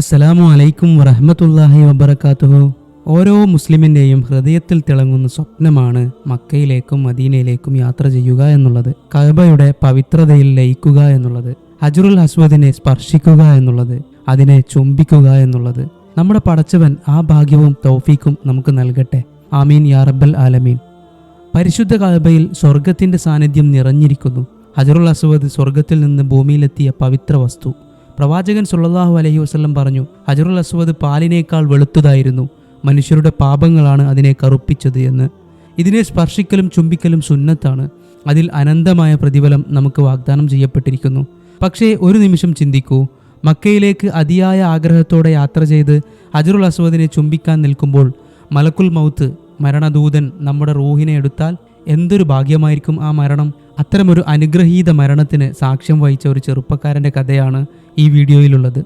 അസ്സലാമു അലൈക്കും വറഹമത്തല്ലാഹി വബർക്കാത്തുഹു ഓരോ മുസ്ലിമിന്റെയും ഹൃദയത്തിൽ തിളങ്ങുന്ന സ്വപ്നമാണ് മക്കയിലേക്കും മദീനയിലേക്കും യാത്ര ചെയ്യുക എന്നുള്ളത്. കഅബയുടെ പവിത്രതയിൽ ലയിക്കുക എന്നുള്ളത്. ഹജറുൽ അസ്വദിനെ സ്പർശിക്കുക എന്നുള്ളത്. അതിനെ ചുംബിക്കുക എന്നുള്ളത്. നമ്മുടെ പടച്ചവൻ ആ ഭാഗ്യവും തൗഫീക്കും നമുക്ക് നൽകട്ടെ. ആമീൻ യാ റബ്ബൽ ആലമീൻ. പരിശുദ്ധ കഅബയിൽ സ്വർഗത്തിന്റെ സാന്നിധ്യം നിറഞ്ഞിരിക്കുന്നു. ഹജറുൽ അസ്വദ് സ്വർഗത്തിൽ നിന്ന് ഭൂമിയിലെത്തിയ പവിത്ര വസ്തു. പ്രവാചകൻ സുല്ലാഹു അലഹി വസല്ലം പറഞ്ഞു ഹജറുൽ അസ്വദ് പാലിനേക്കാൾ വെളുത്തതായിരുന്നു. മനുഷ്യരുടെ പാപങ്ങളാണ് അതിനെ കറുപ്പിച്ചത് എന്ന്. ഇതിനെ സ്പർശിക്കലും ചുംബിക്കലും സുന്നത്താണ്. അതിൽ അനന്തമായ പ്രതിഫലം നമുക്ക് വാഗ്ദാനം ചെയ്യപ്പെട്ടിരിക്കുന്നു. പക്ഷേ ഒരു നിമിഷം ചിന്തിക്കൂ. മക്കയിലേക്ക് അതിയായ ആഗ്രഹത്തോടെ യാത്ര ചെയ്ത് ഹജറുൽ അസ്വദിനെ ചുംബിക്കാൻ നിൽക്കുമ്പോൾ മലക്കുൽ മൗത്ത് മരണദൂതൻ നമ്മുടെ റൂഹിനെ എടുത്താൽ എന്തൊരു ഭാഗ്യമായിരിക്കും ആ മരണം? അത്തരമൊരു അനുഗ്രഹീത മരണത്തിന് സാക്ഷ്യം വഹിച്ച ഒരു ചെറുപ്പക്കാരന്റെ കഥയാണ് ഈ വീഡിയോയിലുള്ളത്.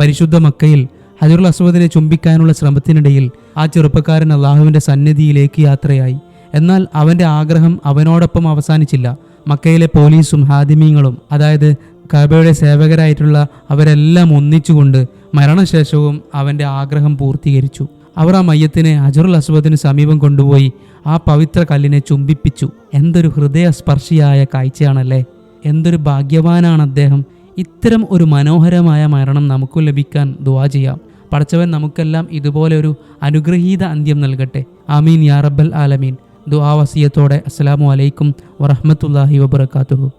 പരിശുദ്ധ മക്കയിൽ ഹജറുൽ അസ്വദിനെ ചുംബിക്കാനുള്ള ശ്രമത്തിനിടയിൽ ആ ചെറുപ്പക്കാരൻ അള്ളാഹുവിന്റെ സന്നിധിയിലേക്ക് യാത്രയായി. എന്നാൽ അവന്റെ ആഗ്രഹം അവനോടൊപ്പം അവസാനിച്ചില്ല. മക്കയിലെ പോലീസും ഹാദിമീങ്ങളും അതായത് കബയുടെ സേവകരായിട്ടുള്ള അവരെല്ലാം ഒന്നിച്ചുകൊണ്ട് മരണശേഷവും അവന്റെ ആഗ്രഹം പൂർത്തീകരിച്ചു. അവർ ആ മയ്യത്തിനെ അജറുൽ അസുബത്തിന് സമീപം കൊണ്ടുപോയി ആ പവിത്ര കല്ലിനെ ചുംബിപ്പിച്ചു. എന്തൊരു ഹൃദയസ്പർശിയായ കാഴ്ചയാണല്ലേ? എന്തൊരു ഭാഗ്യവാനാണ് അദ്ദേഹം. ഇത്തരം ഒരു മനോഹരമായ മരണം നമുക്ക് ലഭിക്കാൻ ദുവാ ചെയ്യാം. പടച്ചവൻ നമുക്കെല്ലാം ഇതുപോലെ ഒരു അനുഗ്രഹീത അന്ത്യം നൽകട്ടെ. ആമീൻ യാറബൽ ആലമീൻ. ദുആ വസിയത്തോടെ അസ്സലാമു അലൈക്കും വറഹ്മത്തുള്ളാഹി വബറകാതുഹു.